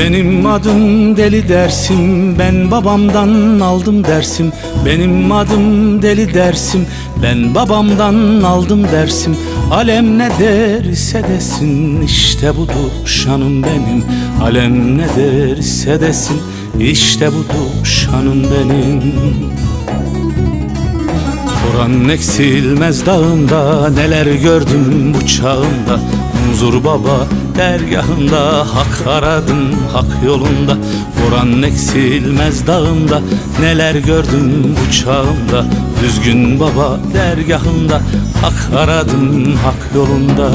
Benim adım deli dersim Ben babamdan aldım dersim. Benim adım deli dersim Ben babamdan aldım dersim. Alem ne derse desin işte budur şanım benim. Alem ne derse desin işte budur şanım benim. Kur'an eksilmez dağında Neler gördüm bu çağımda Huzur baba dergahında Hak aradım hak yolunda. Kur'an eksilmez dağında Neler gördüm bu çağımda Düzgün baba dergahında Hak aradım hak yolunda